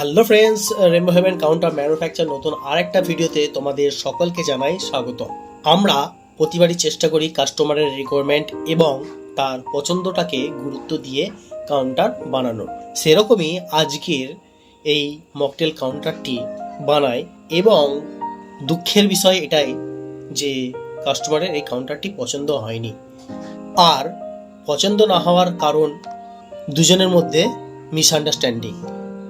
Hello friends Rainbow heaven counter manufacture নতুন আরেকটা ভিডিওতে তোমাদের সকলকে জানাই স্বাগত। আমরা প্রতিবারই চেষ্টা করি কাস্টমারের রিকোয়ারমেন্ট এবং তার পছন্দটাকে গুরুত্ব দিয়ে কাউন্টার বানানোর। সেরকমই আজকের এই মকটেল কাউন্টারটি বানায় এবং দুঃখের বিষয় এটাই যে কাস্টমারের এই কাউন্টারটি পছন্দ হয়নি। আর পছন্দ না হওয়ার কারণ দুজনের মধ্যে মিসআন্ডারস্ট্যান্ডিং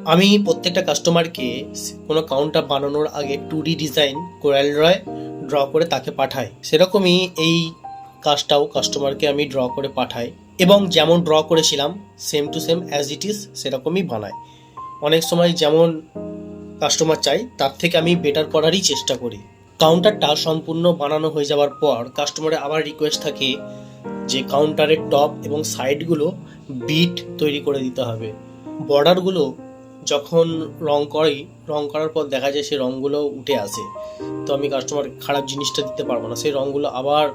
আমি প্রত্যেকটা কাস্টমারকে কোনো কাউন্টার বানানোর আগে টু ডি ডিজাইন কোরাল রয় ড্র করে তাকে পাঠাই। সেরকমই এই কাজটাও কাস্টমারকে আমি ড্র করে পাঠাই এবং যেমন ড্র করেছিলাম same to same as it is সেরকমই বানাই। অনেক সময় যেমন কাস্টমার চাই, তার থেকে আমি বেটার করারই চেষ্টা করি। কাউন্টারটা সম্পূর্ণ বানানো হয়ে যাওয়ার পর কাস্টমারের আবার রিকোয়েস্ট থাকে যে কাউন্টারের টপ এবং সাইডগুলো বিট তৈরি করে দিতে হবে। বর্ডারগুলো যখন রং করি, রং করার পর দেখা যায় সেই রঙগুলো উঠে আসে। তো আমি কাস্টমার খারাপ জিনিসটা দিতে পারব না। সেই রঙগুলো আবার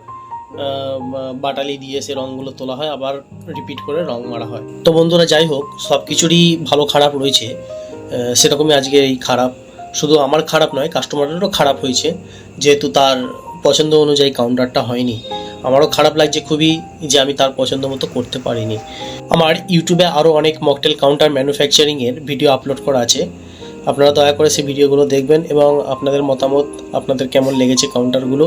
বাটালি দিয়ে সেই রঙগুলো তোলা হয়, আবার রিপিট করে রং মারা হয়। তো বন্ধুরা যাই হোক, সব কিছুরই ভালো খারাপ রয়েছে। সেরকমই আজকে এই খারাপ। শুধু আমার খারাপ নয় কাস্টমারেরও খারাপ হয়েছে। যেহেতু তার পছন্দ অনুযায়ী কাউন্টারটা হয়নি। আমারও খারাপ লাগছে খুবই যে আমি তার পছন্দ মতো করতে পারিনি। আমার ইউটিউবে আরও অনেক মকটেল কাউন্টার ম্যানুফ্যাকচারিংয়ের ভিডিও আপলোড করা আছে। আপনারা দয়া করে সেই ভিডিওগুলো দেখবেন এবং আপনাদের মতামত, আপনাদের কেমন লেগেছে কাউন্টারগুলো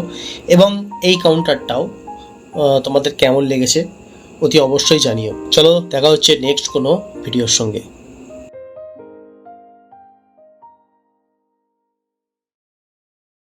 এবং এই কাউন্টারটাও তোমাদের কেমন লেগেছে অতি অবশ্যই জানিও। চলো, দেখা হচ্ছে নেক্সট কোনো ভিডিওর সঙ্গে।